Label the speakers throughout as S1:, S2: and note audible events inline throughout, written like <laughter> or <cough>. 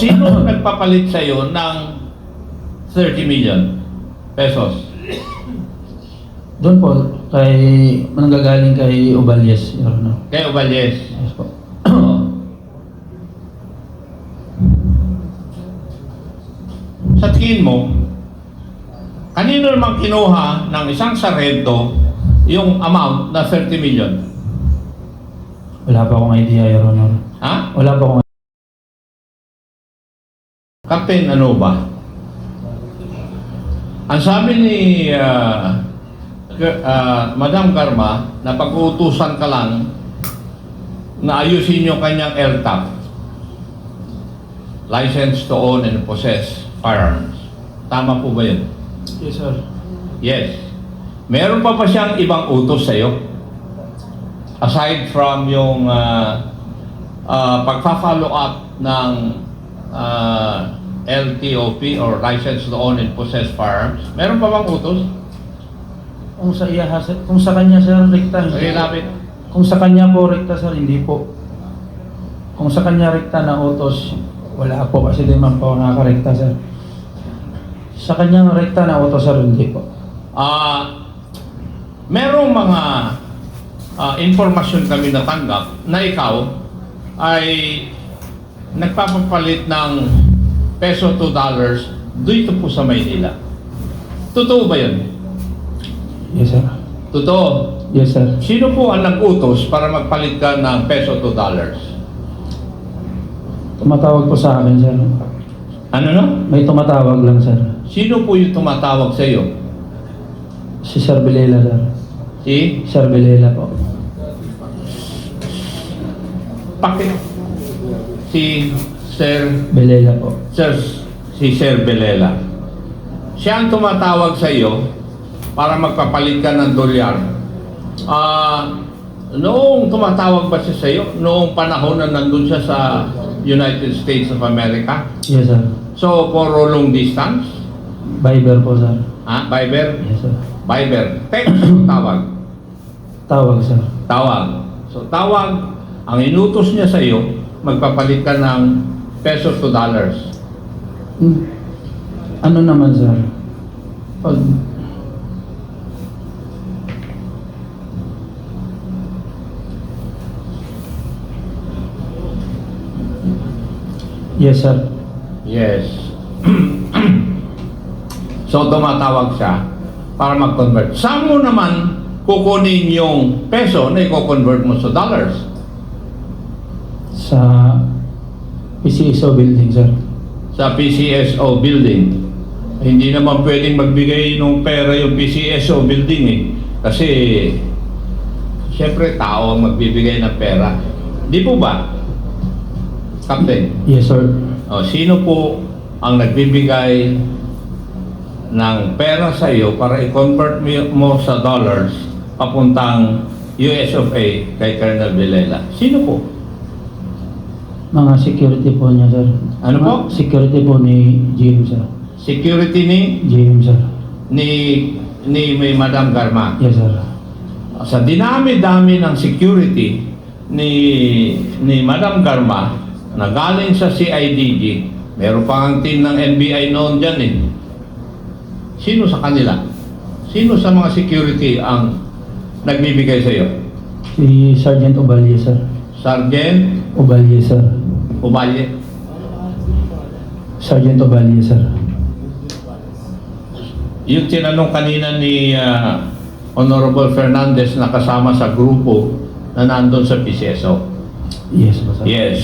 S1: sino nagpapalit sa'yo ng 30 million pesos?
S2: Doon po, kay, manggagaling kay Ubalyes, Your Honor.
S1: Kay Ovalles.
S2: Yes po.
S1: Sa tingin mo, kanino naman kinuha ng isang sarento yung amount na 30 million?
S2: Wala pa akong idea, Your Honor.
S1: Ha?
S2: Wala pa akong
S1: Captain, ano ba? Ang sabi ni ah, K- ah, Madam Karma na pag-uutusan ka lang na ayusin yung kanyang LTAP License to own and possess firearms. Tama po ba yun?
S2: Yes, sir.
S1: Yes. Meron pa ba siyang ibang utos sa'yo? Aside from yung uh, uh, pagpa-follow up ng uh, LTOP or License to Own and Possess Firearms, meron pa bang utos?
S2: Kung sa iya, sir- kung sa kanya, sir, rekta.
S1: Sige, lapit.
S2: Kung sa kanya po, rekta, sir, hindi po. Kung sa kanya rekta na utos, wala po kasi di man po nakakarekta, sir. Sa kanyang rekta na utos, sir, hindi po.
S1: Ah, merong mga ah, informasyon kami natanggap na ikaw ay nagpapapalit ng peso to dollars dito po sa Maynila. Totoo ba yun?
S2: Yes, sir.
S1: Totoo.
S2: Yes, sir.
S1: Sino po ang nag-utos para magpalit ka ng peso to dollars?
S2: Tumatawag po sa akin, sir.
S1: Ano no?
S2: May tumatawag lang, sir.
S1: Sino po yung tumatawag sa iyo?
S2: Si Sir Belela, sir.
S1: Si
S2: Sir Belela po.
S1: Paki si Sir
S2: Belela po.
S1: Sir, si Sir Belela. Siya ang tumatawag sa iyo para magpapalit ka ng dolyar. Ah, noong tumatawag ba siya sa iyo, noong panahon na nandun siya sa United States of America,
S2: Yes, sir.
S1: so for long distance,
S2: Viber po, sir.
S1: ah, Viber,
S2: Yes, sir.
S1: Viber, text o tawag,
S2: Tawag, sir.
S1: tawag. So tawag, ang inutos niya sa iyo, magpapalit ka ng pesos to dollars.
S2: Hmm. Ano naman, sir? Pag... Yes, sir.
S1: Yes. so tumatawag siya para mag-convert. Saan mo naman kukunin yung peso na i-convert mo sa dollars?
S2: Sa PCSO building, sir.
S1: Sa PCSO building. Hindi naman pwedeng magbigay ng pera yung PCSO building eh. Kasi siyempre tao ang magbibigay ng pera. Di po ba? Captain?
S2: Yes, sir.
S1: O, sino po ang nagbibigay ng pera sa iyo para i-convert mo- sa dollars papuntang US of A kay Colonel Vilela? Sino po?
S2: Mga security po niya, sir.
S1: Ano po?
S2: Security po ni GM, sir.
S1: Security ni
S2: GM, sir.
S1: ni ni may Madam Garma.
S2: Yes, sir.
S1: Sa dinami-dami ng security ni ni Madam Garma na galing sa CIDG, meron pa ang team ng NBI noon dyan eh. Sino sa kanila? Sino sa mga security ang nagbibigay sa iyo?
S2: Si Sergeant Obalye, sir.
S1: Sergeant
S2: Obalye, sir.
S1: Ubalye?
S2: Sergeant Obalye, sir.
S1: Yung tinanong kanina ni ah, Honorable Fernandez na kasama sa grupo na nandun sa PCSO.
S2: Yes, sir.
S1: Yes.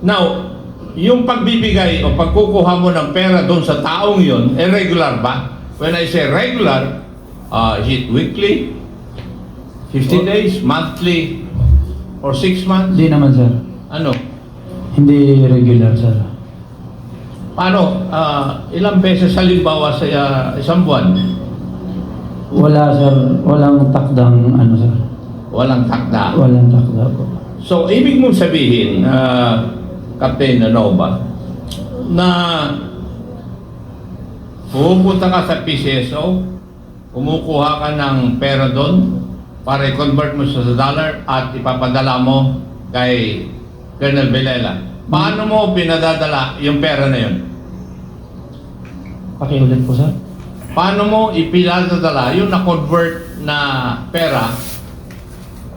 S1: Now, yung pagbibigay o pagkukuha mo ng pera doon sa taong yon, eh regular ba? When I say regular, uh, is it weekly? 15 days? Monthly? Or 6 months?
S2: Hindi naman, sir.
S1: Ano?
S2: Hindi regular, sir.
S1: Paano? Ah, ilang beses halimbawa sa ah, isang buwan?
S2: Wala, sir. Walang takdang, ano, sir.
S1: Walang takda.
S2: Walang takda po.
S1: So, ibig mong sabihin, uh, Captain ano ba, na pupunta ka sa PCSO, kumukuha ka ng pera doon para i-convert mo sa dollar at ipapadala mo kay Colonel Belela. Paano mo pinadadala yung pera na yun?
S2: Pakiulit po, sir.
S1: Paano mo ipinadadala yung na-convert na pera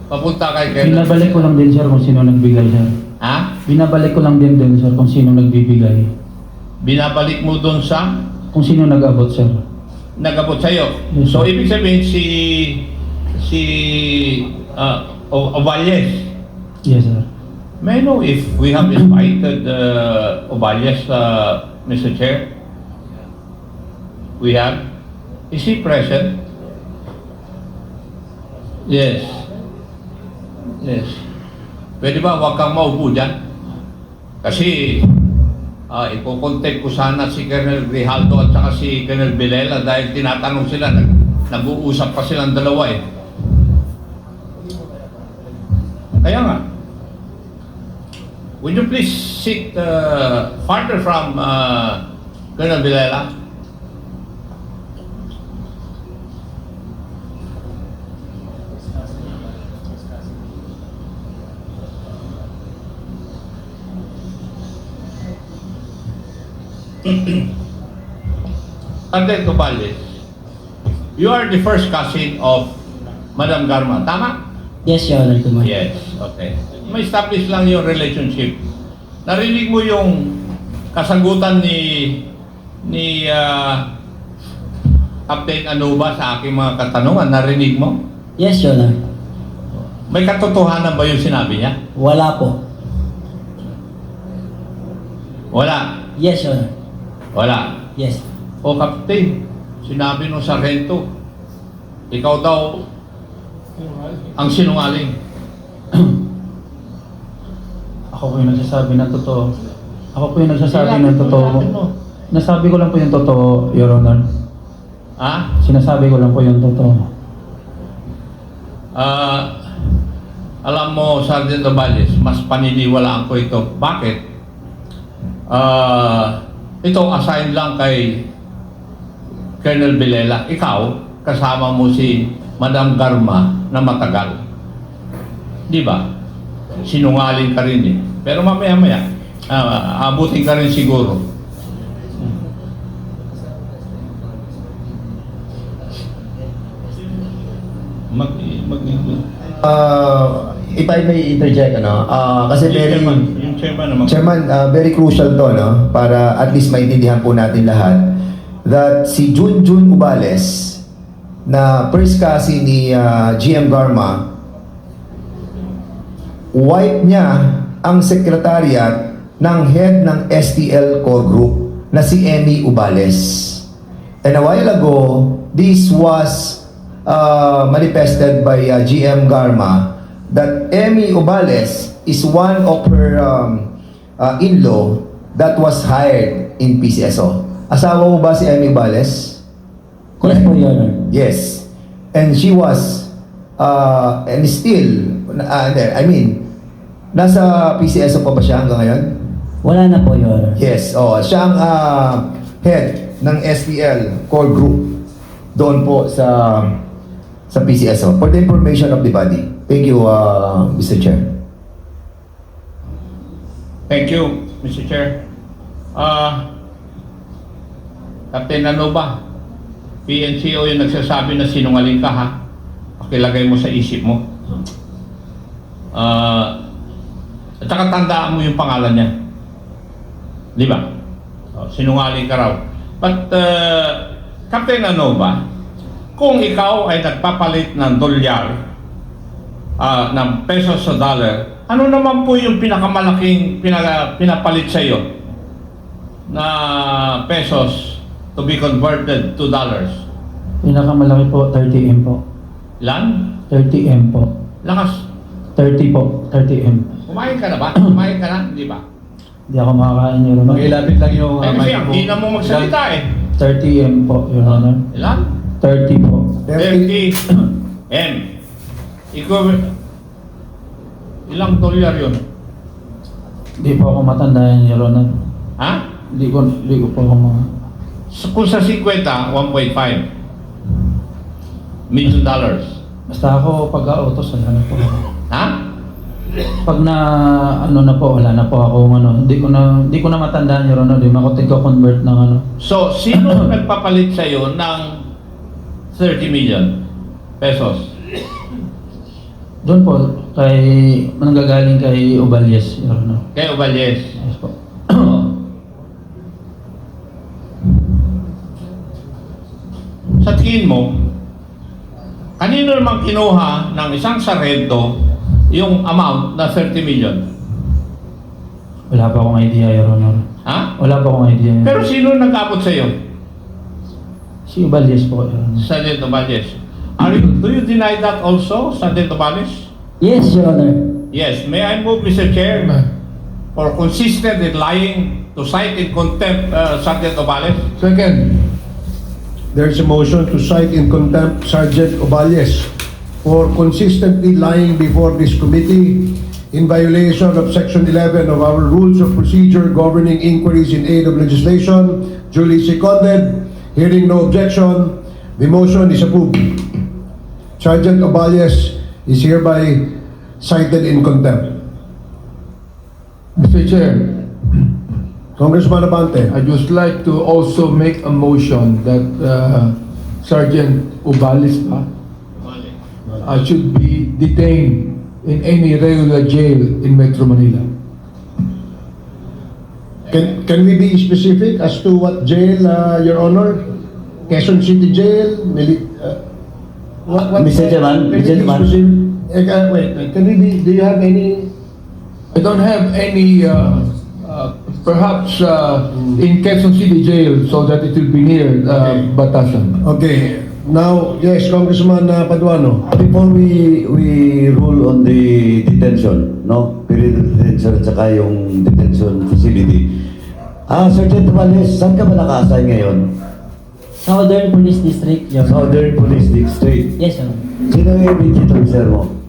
S1: papunta kay Kenneth?
S2: Binabalik ko lang din, sir, kung sino nagbigay, sir.
S1: Ha?
S2: Binabalik ko lang din din, sir, kung sino nagbibigay.
S1: Binabalik mo doon sa
S2: Kung sino nag-abot, sir.
S1: nagabot sa'yo.
S2: Yes,
S1: So,
S2: sir.
S1: ibig sabihin si si uh, O- Ovalles.
S2: Yes, sir.
S1: May I know if we have invited uh, Ovalles, uh, Mr. Chair? We have? Is he present? Yes. Yes. Pwede ba huwag kang maupo dyan? Kasi uh, ipokontek ko sana si Colonel Grijaldo at saka si Colonel Bilela dahil tinatanong sila, nag, nag-uusap pa silang dalawa eh. Kaya nga, would you please sit uh, farther from uh, Colonel? Sergeant Tupales, you are the first cousin of Madam Garma, tama?
S3: Yes, Your Honor, good morning.
S1: Yes, okay. May establish lang yung relationship. Narinig mo yung kasagutan ni ni ah, Captain Anuba sa aking mga katanungan. Narinig mo?
S3: Yes, Your Honor.
S1: May katotohanan ba yung sinabi niya?
S3: Wala po.
S1: Wala.
S3: Yes, Your Honor.
S1: Wala.
S3: Yes.
S1: O Captain, sinabi nung sargento, ikaw daw ang sinungaling. <clears throat>
S2: Ako po yung nagsasabi ng totoo. Ako po yung nagsasabi
S1: mo,
S2: totoo. Nasabi ko lang po yung totoo, Your Honor.
S1: Ha?
S2: Sinasabi ko lang po yung totoo.
S1: Ah, alam mo, Sergeant Ovalles, mas paniniwalaan ko ito. Bakit? Ah, ito assign lang kay Colonel Bilela. Ikaw, kasama mo si Madam Garma na matagal. Di ba? Sinungaling ka rin eh. Pero mamaya-maya, ah, abutin ka rin siguro. Mag, mag,
S4: Uh, if I may interject, ano, uh, kasi
S1: yung
S4: very,
S1: chairman, yung chairman naman.
S4: Chairman, uh, very crucial to, no, para at least maintindihan po natin lahat that si Junjun Ubales na first cousin ni uh, GM Garma, wife niya ang secretariat ng head ng STL core group na si Emmy Ubales. And a while ago, this was uh, manifested by uh, GM Garma that Emmy Ubales is one of her um, uh, in-law that was hired in PCSO. Asawa mo ba si Emmy Ubales?
S3: Yes po, Your Honor.
S4: Yes. And she was, uh, and still, uh, I mean, nasa PCSO pa ba siya hanggang ngayon?
S3: Wala na po, Your Honor.
S4: Yes, oh, siya ang ah, head ng STL core group doon po sa sa PCSO for the information of the body. Thank you, uh, Mr. Chair.
S1: Thank you, Mr. Chair. Ah, Captain ano ba? PNCO yung nagsasabi na sinungaling ka ha? Pakilagay mo sa isip mo. Ah, at saka mo yung pangalan niya. Di ba? Oh, sinungaling ka raw. But, uh, Captain ano ba? Kung ikaw ay nagpapalit ng dolyar, ah, ng pesos sa dollar, ano naman po yung pinakamalaking pina, pinapalit sa iyo na pesos to be converted to dollars?
S2: Pinakamalaki po, 30M po.
S1: Ilan?
S2: 30M po.
S1: Lakas.
S2: 30 po, 30M.
S1: Kumain ka na ba? <clears throat> Kumain ka na? Hindi ba?
S2: Hindi ako makakain, Your Honor.
S5: Mag-ilapit lang yung
S1: Eh,
S5: uh,
S1: kasi ang
S5: po.
S1: hina mo magsalita eh.
S2: 30M po, Your Honor.
S1: Ilan?
S2: 30 po.
S1: 30 M. Ikaw, ilang dolyar yun?
S2: Hindi po ako matandaan, Your Honor.
S1: Ha?
S2: Hindi ko, hindi ko po ako mga...
S1: Kung sa 50, 1.5 million dollars.
S2: Basta ako pag-autos, wala na po.
S1: Ha?
S2: Pag na ano na po, wala na po ako ano, hindi ko na hindi ko na matandaan Your Honor, di makotig ko convert ng ano.
S1: So, sino nagpapalit sa'yo ng 30 million pesos?
S2: Doon po kay nanggagaling kay Ubalyes, Your Honor.
S1: Kay Ovalles.
S2: Yes po.
S1: Sa tingin mo, kanino naman kinuha ng isang sarento yung amount na 30 million?
S2: Wala pa akong idea, Your Honor.
S1: Ha?
S2: Wala pa akong idea.
S1: Pero sino nag-abot sa'yo?
S2: si Ubalyes po, Your Honor.
S1: Are you, do you deny that also, Sergeant Ovalles?
S3: Yes, Your Honor.
S1: Yes. May I move, Mr. Chair, for consistent in lying to cite in contempt uh, Sergeant Ovalles?
S5: Second, there's a motion to cite in contempt Sergeant Oballes for consistently lying before this committee in violation of Section 11 of our Rules of Procedure governing inquiries in aid of legislation, duly seconded. Hearing no objection, the motion is approved. Sergeant Oballes is hereby cited in contempt.
S6: Mr. Chair,
S5: Congressman Abante.
S6: I'd just like to also make a motion that uh, Sergeant Ubalis pa, uh, should be detained in any regular jail in Metro Manila.
S5: Can, can we be specific as to what jail, uh, Your Honor? Quezon City Jail? Mili- uh, what, what,
S3: Mr. Chairman,
S5: can we
S3: Mr.
S5: be
S3: Chairman.
S5: specific? Uh, wait, wait, can we be, do you have any?
S6: I don't have any, uh, uh, perhaps uh, in Quezon City Jail so that it will be near uh,
S5: Okay.
S6: Batasan.
S5: Okay, now, yes, Congressman uh, Paduano.
S7: Before we we rule on the detention, no? Period of detention at saka yung detention facility. Ah, Sergeant Valdez, saan ka ba naka-assign ngayon?
S3: Southern Police District, Your.
S7: Southern Police District.
S3: Yes, Honor.
S7: Sino yung immediate officer mo?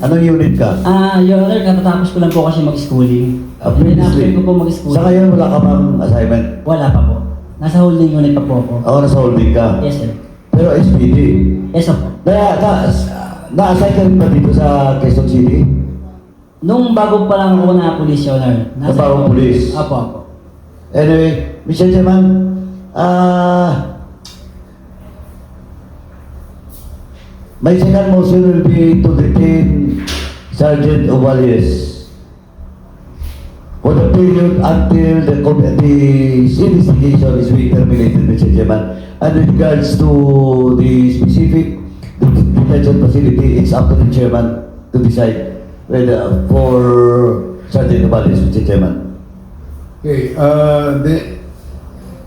S7: Anong unit ka?
S3: Ah, Your Honor, katatapos ko lang po kasi mag-schooling.
S7: Ah,
S3: after ko po mag-schooling.
S7: Sa ngayon, wala ka bang assignment?
S3: Wala pa po. Nasa holding unit pa po ako.
S7: Ako nasa holding ka.
S3: Yes, sir.
S7: Pero SPD.
S3: Yes, sir.
S7: Na, na, na-assign ka rin ba dito sa Quezon City?
S3: Nung bago pa lang ako na police, Your Honor.
S7: Sa bagong police?
S3: Apo, apo.
S7: Anyway, Mr. Chairman, ah, my second motion will be to detain Sergeant Ovalies for the period until the, the investigation is being terminated, Mr. Chairman. And with regards to the specific detention facility, it's up to the chairman to decide whether for Sergeant Ovalies, Mr. Chairman.
S5: Okay, uh, the,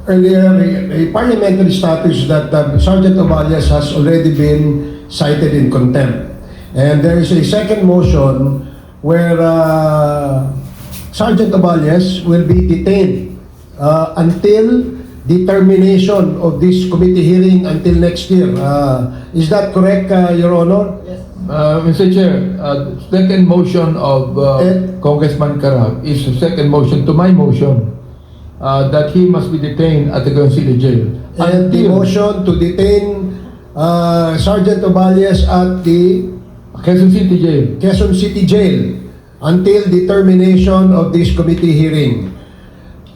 S5: earlier, a, parliamentary status that uh, Sergeant Oballes has already been cited in contempt. And there is a second motion where uh, Sergeant Oballes will be detained uh, until the termination of this committee hearing until next year. Uh, is that correct, uh, Your Honor?
S6: Uh, Mr. Chair, uh, second motion of uh,
S5: Eh?
S6: Congressman Karab is a second motion to my motion uh, that he must be detained at the City Jail.
S5: And the motion to detain uh, Sergeant Oballes at the
S6: Quezon City Jail.
S5: Quezon City Jail until the termination of this committee hearing.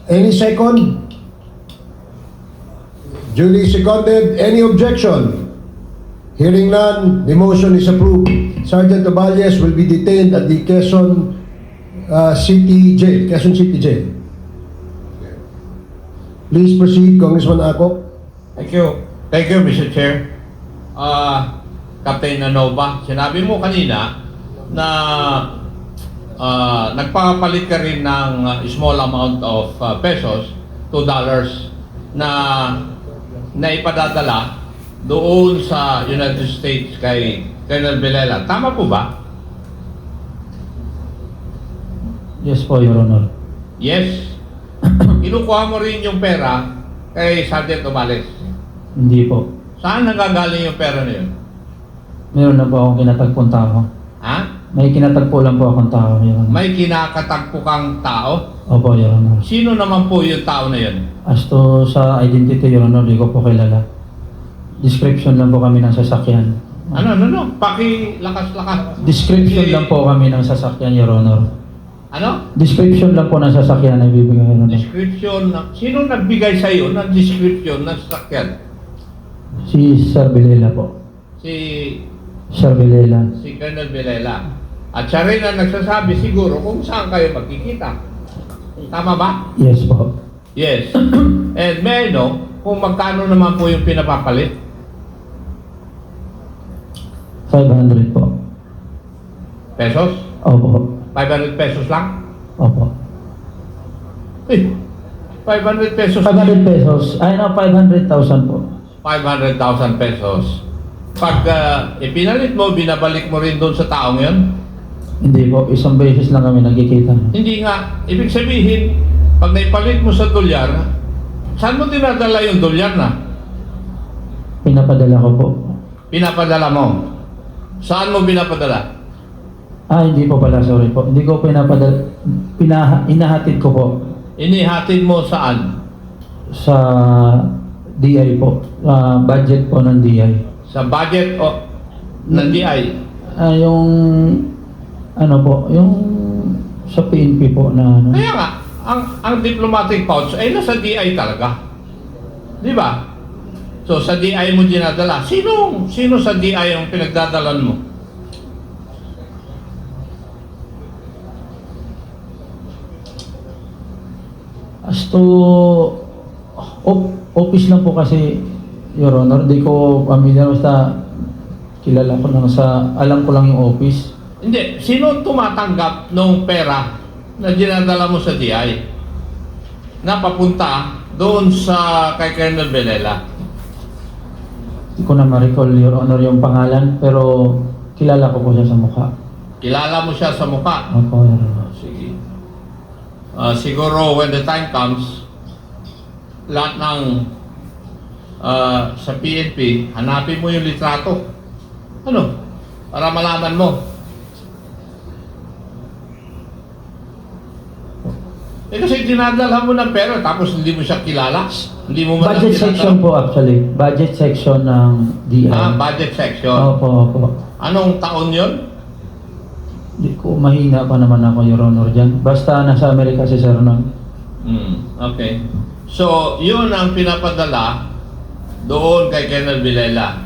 S5: Any second? Duly seconded. Any objection? Hearing none, the motion is approved. Sergeant Oballes will be detained at the Quezon uh, City Jail, Quezon City Jail. Please proceed, Congressman Akop.
S1: Thank you. Thank you, Mr. Chair. Ah, Captain Anova, sinabi mo kanina na ah, nagpapalit ka rin ng small amount of ah, pesos, $2 na naipadadala doon sa United States kay Colonel Vilela. Tama po ba?
S2: Yes po, Your Honor.
S1: Yes. <coughs> Kinukuha mo rin yung pera kay Sergeant Omales.
S2: Hindi po.
S1: Saan nanggagaling yung pera na yun?
S2: Meron na po akong kinatagpong tao.
S1: Ha?
S2: May kinatagpo lang po akong tao, Your Honor.
S1: May kinakatagpo kang tao?
S2: Opo, Your Honor.
S1: Sino naman po yung tao na yun?
S2: As to sa identity, Your Honor, di ko po kilala. Description lang po kami ng sasakyan.
S1: Ano, ano, ano? Paki-lakas-lakas.
S2: Description lang po kami ng sasakyan, Your Honor.
S1: Ano?
S2: Description lang po ng sasakyan na ibibigay, Your Honor.
S1: Description. Sino nagbigay sa iyo ng description ng sasakyan?
S2: Si Sir Vilela po.
S1: Si
S2: Sir Vilela.
S1: si Colonel Vilela. At siya rin ang nagsasabi siguro kung saan kayo magkikita. Tama ba?
S2: Yes po.
S1: Yes. <clears throat> And may I know kung magkano naman po yung pinapapalit?
S2: 500 po.
S1: Pesos?
S2: Opo.
S1: 500 pesos lang?
S2: Opo.
S1: Eh, 500 pesos.
S2: 500 pesos. Ay, no, 500,000 po.
S1: 500,000 pesos. Pag uh, ipinalit mo, binabalik mo rin doon sa taong yon?
S2: Hindi po. Isang beses lang kami nagkikita.
S1: Hindi nga. Ibig sabihin, pag naipalit mo sa dolyar, saan mo dinadala yung dolyar na?
S2: Pinapadala ko po.
S1: Pinapadala mo. Saan mo binapadala?
S2: Ah, hindi po pala. Sorry po. Hindi ko pinapadala. Pinaha, inahatid ko po
S1: Inihatid mo saan?
S2: sa DI po. Ah, budget po ng DI.
S1: Sa budget o ng DI?
S2: Ah, yung ano po, yung sa PNP po na ano.
S1: Kaya nga, ang, ang diplomatic pouch ay nasa DI talaga. Di ba? So sa DI mo dinadala. Sino, sino sa DI ang pinagdadalan mo?
S2: As to op- office lang po kasi Your Honor, di ko familiar basta kilala ko lang sa alam ko lang yung office.
S1: Hindi. Sino tumatanggap ng pera na dinadala mo sa DI? Na papunta doon sa kay Colonel Belela.
S2: Hindi ko na ma-recall Your Honor yung pangalan pero kilala ko po siya sa mukha.
S1: Kilala mo siya sa mukha.
S2: Opo, Your Honor.
S1: Sige. Ah, siguro when the time comes, lahat ng ah, sa PNP, hanapin mo yung litrato. Ano? Para malaman mo. Eh kasi dinadala mo ng pera tapos hindi mo siya kilala. Hindi mo man
S2: Budget
S1: dinadala.
S2: section po actually. Budget section ng DI.
S1: Ah, budget section.
S2: Opo, opo.
S1: Anong taon yon?
S2: Hindi ko mahina pa naman ako, Your Honor, dyan. Basta nasa Amerika si Sir nun.
S1: Hmm, okay. So, yun ang pinapadala doon kay Colonel Vilela.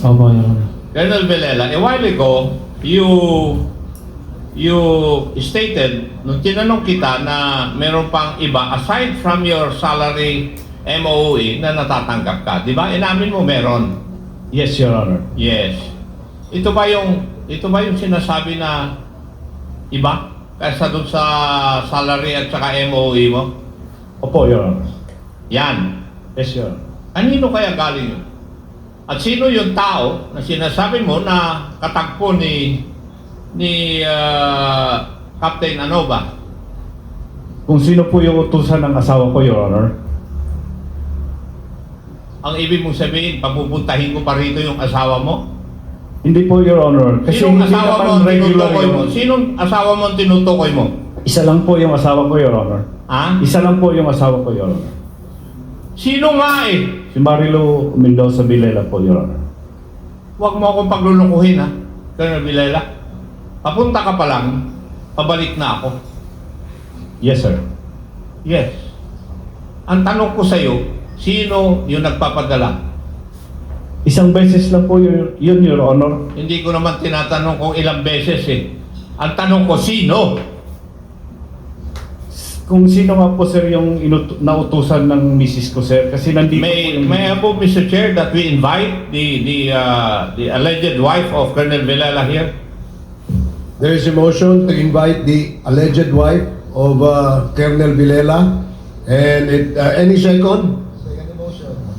S2: Opo, Your Honor.
S1: Colonel Vilela, a while ago, you you stated, nung tinanong kita na meron pang iba, aside from your salary MOE na natatanggap ka, di ba? Inamin mo meron.
S8: Yes, Your Honor.
S1: Yes. Ito ba yung ito ba yung sinasabi na iba kaysa doon sa salary at saka MOE mo?
S8: Opo, Your Honor.
S1: Yan.
S8: Yes, Your Honor.
S1: Kanino kaya galing yun? At sino yung tao na sinasabi mo na katagpo ni ni ah, Captain ano ba?
S8: Kung sino po yung utusan ng asawa ko, Your Honor?
S1: Ang ibig mong sabihin, papupuntahin ko pa rito yung asawa mo?
S8: Hindi po, Your Honor. Kasi
S1: Sinong
S8: hindi
S1: asawa mo ang
S8: regular
S1: tinutukoy mo?
S8: yung...
S1: Sinong asawa mo ang tinutukoy mo?
S8: Isa lang po yung asawa ko, Your Honor.
S1: Ha?
S8: Isa lang po yung asawa ko, Your Honor.
S1: Sino nga eh?
S8: Si Marilo Mendoza Vilela po, Your Honor.
S1: Huwag mo akong paglulukuhin ha, Colonel Vilela. Papunta ka pa lang, pabalik na ako.
S8: Yes, sir.
S1: Yes. Ang tanong ko sa'yo, sino yung nagpapadala?
S8: Isang beses lang po yun, yun Your Honor.
S1: Hindi ko naman tinatanong kung ilang beses eh. Ang tanong ko, sino?
S8: Kung sino nga po, sir, yung inut- nautusan ng misis ko, sir. Kasi nandito po
S1: May,
S8: yung...
S1: may I move, Mr. Chair, that we invite the, the, uh, the alleged wife of Colonel Villela here?
S5: There is a motion to invite the alleged wife of uh, Colonel Vilela. And it, uh, any second?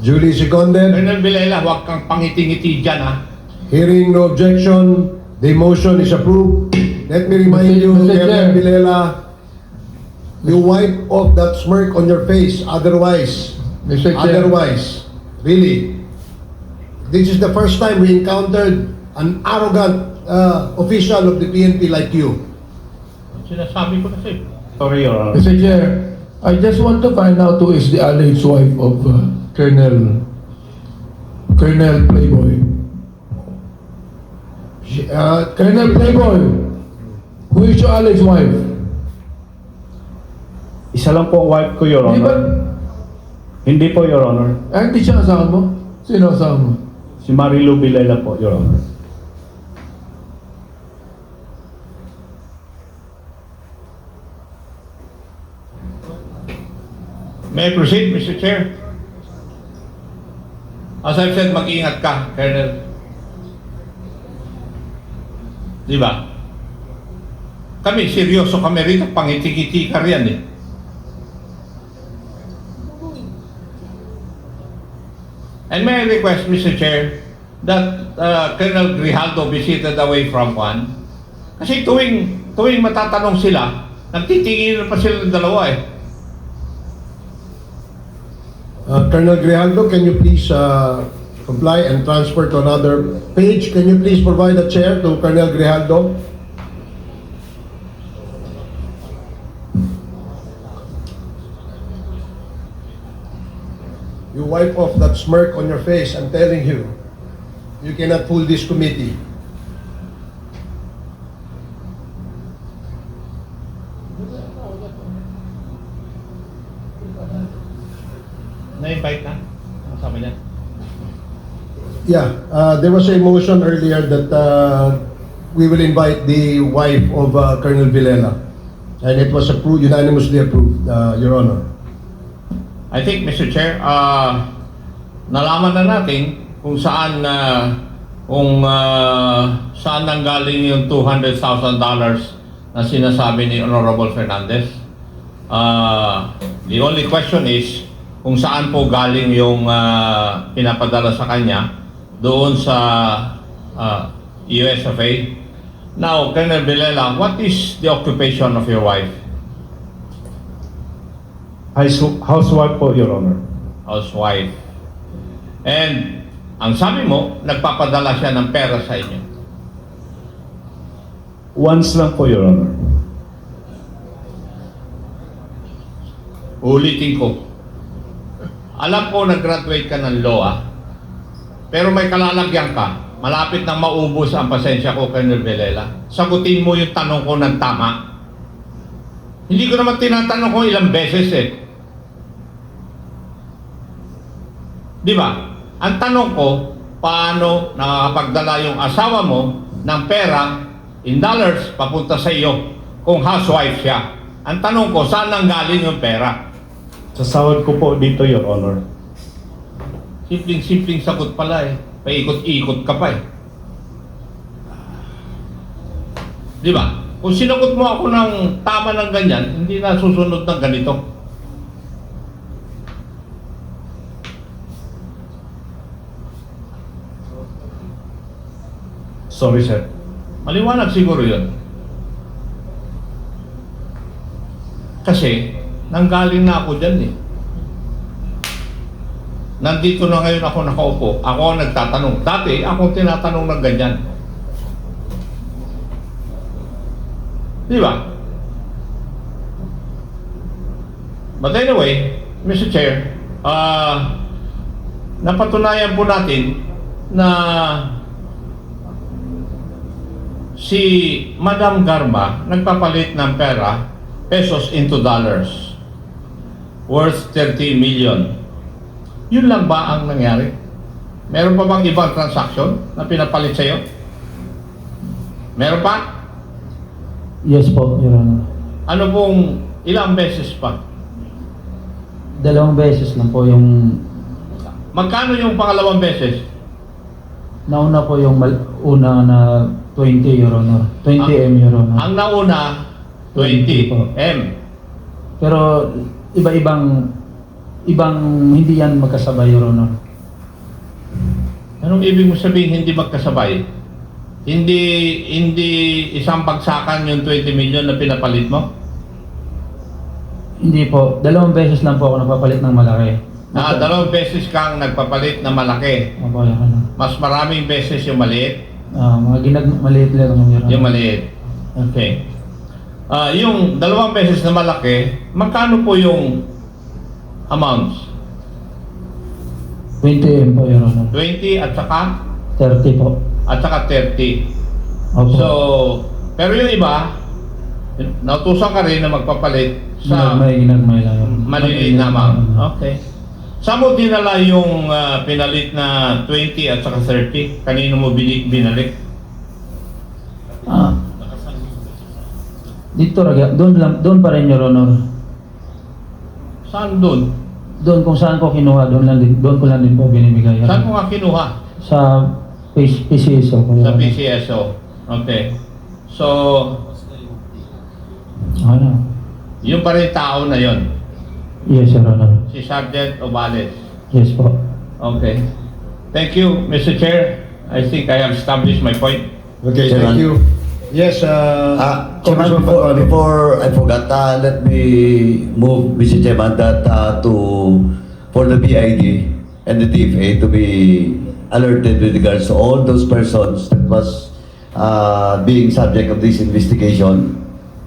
S5: Julie seconded.
S1: Colonel Villela, huwag kang pangiting-ngiti dyan ha.
S5: Hearing no objection, the motion is approved. Let me remind you,
S6: Mr. Chair.
S5: Colonel Vilela, you wipe off that smirk on your face. Otherwise,
S6: Mr. Chair.
S5: otherwise, really, this is the first time we encountered an arrogant uh, official of the PNP like you.
S1: Sinasabi ko na sa'yo.
S8: Sorry, Your Honor.
S6: Mr. Chair, I just want to find out who is the alleged wife of uh, Colonel Colonel Playboy.
S5: She- Uh,
S6: Colonel Playboy, who is your alleged wife?
S8: Isa lang po ang wife ko, Your
S6: Di ba?
S8: Honor. Hindi po, Your Honor.
S6: Ah, hindi siya asawa mo? Sino asawa mo?
S8: Si Marilu Bilela po, Your Honor.
S1: May I proceed, Mr. Chair? As I've said, mag-ingat ka, Colonel. Di ba? Kami, seryoso kami rito, pangiti-kiti ka riyan eh. And may I request, Mr. Chair, that uh, Colonel Grijaldo be seated away from one. Kasi tuwing, tuwing matatanong sila, nagtitingin pa sila ng dalawa eh.
S5: Uh, Colonel Grijaldo, can you please uh, comply and transfer to another page? Can you please provide a chair to Colonel Grijaldo? Wipe off that smirk on your face, I'm telling you. You cannot fool this committee.
S1: Na-invite na? Kasama niya?
S5: Yeah, uh, there was a motion earlier that uh, we will invite the wife of uh, Colonel Villela. And it was approved, unanimously approved, uh, Your Honor.
S1: I think, Mr. Chair, uh, nalaman na natin kung saan uh, kung uh, saan nanggaling yung $200,000 na sinasabi ni Honorable Fernandez. Uh, the only question is kung saan po galing yung uh, pinapadala sa kanya doon sa uh, USFA. Now, Colonel Vilela, what is the occupation of your wife?
S8: House- Housewife po, Your Honor.
S1: housewife. And ang sabi mo, nagpapadala siya ng pera sa inyo.
S8: Once lang po, Your Honor.
S1: Ulitin ko. Alam ko nag-graduate ka ng law, ah. pero may kalalagyan ka. Malapit nang maubos ang pasensya ko, Colonel Velela. Sagutin mo yung tanong ko ng tama. Hindi ko naman tinatanong kung ilang beses eh. Di ba? Ang tanong ko, paano nakakapagdala yung asawa mo ng pera in dollars papunta sa iyo kung housewife siya? Ang tanong ko, saan nang galing yung pera?
S8: Sa sahod ko po dito, Your Honor.
S1: Simpleng-simpleng sagot pala eh. Paikot-ikot ka pa eh. Di ba? Kung sinagot mo ako ng tama ng ganyan, hindi na susunod ng ganito.
S8: Sorry, sir.
S1: Maliwanag siguro yun. Kasi, nanggaling na ako dyan eh. Nandito na ngayon ako nakaupo. Ako ang nagtatanong. Dati, ako tinatanong ng ganyan. Di ba? But anyway, Mr. Chair, ah, napatunayan po natin na si Madam Garma nagpapalit ng pera pesos into dollars worth 30 million. Yun lang ba ang nangyari? Meron pa bang ibang transaction na pinapalit sa'yo? Meron pa?
S2: Yes po, Your Honor.
S1: Ano pong ilang beses pa?
S2: Dalawang beses lang po yung
S1: Magkano yung pangalawang beses?
S2: nauna po yung mal- una na 20 Your Honor. 20 M Your Honor.
S1: Ang nauna, 20 M.
S2: Pero iba-ibang ibang hindi yan magkasabay Your Honor.
S1: Anong ibig mo sabihin hindi magkasabay? Hindi hindi isang bagsakan yung 20 million na pinapalit mo?
S2: Hindi po, dalawang beses lang po ako napapalit ng malaki.
S1: Ah, dalawang beses kang nagpapalit na malaki.
S2: Opo, Your Honor.
S1: Mas maraming beses yung maliit,
S2: Ah, mga ginag maliit lang yung Honor.
S1: yung maliit. Okay. Ah, yung dalawang beses na malaki, magkano po yung amounts?
S2: 20 M po Your Honor.
S1: 20 at saka
S2: 30 po.
S1: at saka 30.
S2: Opo.
S1: So, pero yung iba, nautusan ka rin na magpapalit sa
S2: Ginagmay, ginagmay lang. yun.
S1: maliliit na amount. Okay. Saan mo dinala yung ah, pinalit na 20 at saka 30? Kanino mo bini- binalik?
S2: Ah. Dito raga, doon lang, doon pa rin your honor.
S1: Saan doon?
S2: Doon kung saan ko kinuha, doon lang din, doon ko lang din po binibigay.
S1: Saan mo nga kinuha?
S2: Sa P- PCSO ko.
S1: Sa PCSO. Okay. So,
S2: Ano?
S1: yung pa rin tao na yon,
S2: Yes, your honor.
S1: si Sergeant Obales.
S2: Yes po.
S1: Okay. Thank you, Mr. Chair. I think I have established my point.
S5: Okay,
S7: Chairman.
S5: thank you. Yes, uh,
S7: Uh, Chairman,
S5: Congressman
S7: before,
S5: Patrone.
S7: before I forgot, uh, let me move, Mr. Chairman, that uh, to, for the BID and the DFA to be alerted with regards to all those persons that was uh, being subject of this investigation.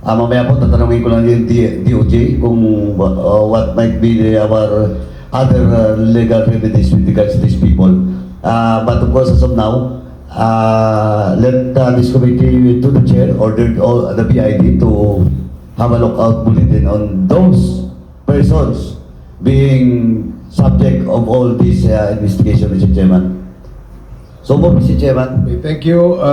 S7: Uh, mamaya po, tatanungin ko lang yung DOJ kung uh, what might be our other uh, legal remedies with regards to these people. Uh, but of course, as of now, uh, let uh, this committee to the chair ordered all the BID to have a lookout bulletin on those persons being subject of all this uh, investigation, Mr. Chairman. So, Mr. Chairman.
S5: Okay, Thank you. Uh,